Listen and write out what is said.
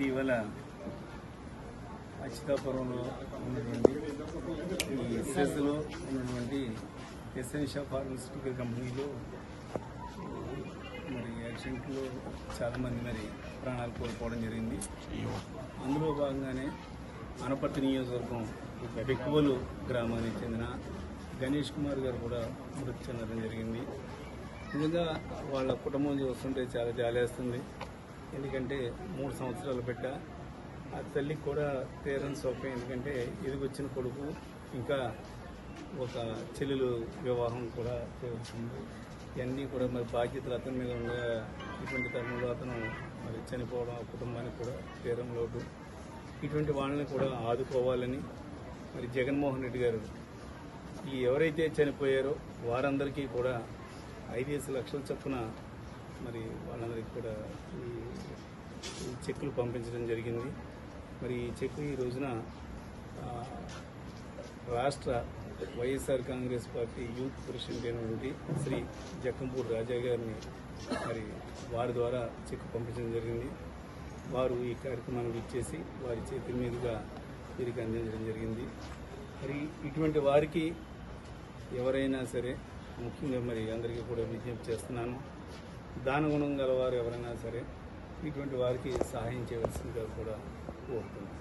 ఇటీవల అచితాపురంలో ఉన్నటువంటి ఈ ఎస్ఎస్లో ఉన్నటువంటి ఎస్ఎన్షా ఫార్మస్యూటికల్ కంపెనీలో మరి యాక్సిడెంట్లో చాలామంది మరి ప్రాణాలు కోల్పోవడం జరిగింది. అందులో భాగంగానే అనపర్తి నియోజకవర్గం బెక్కువలు గ్రామానికి చెందిన గణేష్ కుమార్ గారు కూడా మృతి చెందడం జరిగింది. నిజంగా వాళ్ళ కుటుంబం చూస్తుంటే చాలా జాలేస్తుంది. ఎందుకంటే మూడు సంవత్సరాలు బిడ్డ ఆ తల్లికి కూడా తీరని సోకం ఎందుకంటే ఎదిగొచ్చిన కొడుకు ఇంకా ఒక చెల్లెలు వివాహం కూడా చేస్తుంది ఇవన్నీ కూడా మరి బాధ్యతలు అతని మీద ఉండగా ఇటువంటి తరుణంలో అతను మరి చనిపోవడం ఆ కుటుంబానికి కూడా తీరం లోటు. ఇటువంటి వాళ్ళని కూడా ఆదుకోవాలని మరి జగన్మోహన్ రెడ్డి గారు ఈ ఎవరైతే చనిపోయారో వారందరికీ కూడా ఐదేసి లక్షల చొప్పున మరి వాళ్ళందరికీ కూడా ఈ చెక్కులు పంపించడం జరిగింది. మరి ఈ చెక్కు ఈ రోజున రాష్ట్ర YSR Congress party youth president అయినటువంటి శ్రీ జక్కంపూడి రాజా గారిని మరి వారి ద్వారా చెక్కు పంపించడం జరిగింది. వారు ఈ కార్యక్రమాన్ని ఇచ్చేసి వారి చేతి మీదుగా వీరికి అందించడం జరిగింది. మరి ఇటువంటి వారికి ఎవరైనా సరే ముఖ్యంగా మరి అందరికీ కూడా విజ్ఞప్తి చేస్తున్నాను. దానగుణం గల వారు ఎవరైనా సరే ఇటువంటి వారికి సహాయం చేయవలసిందిగా కూడా కోరుతున్నాను.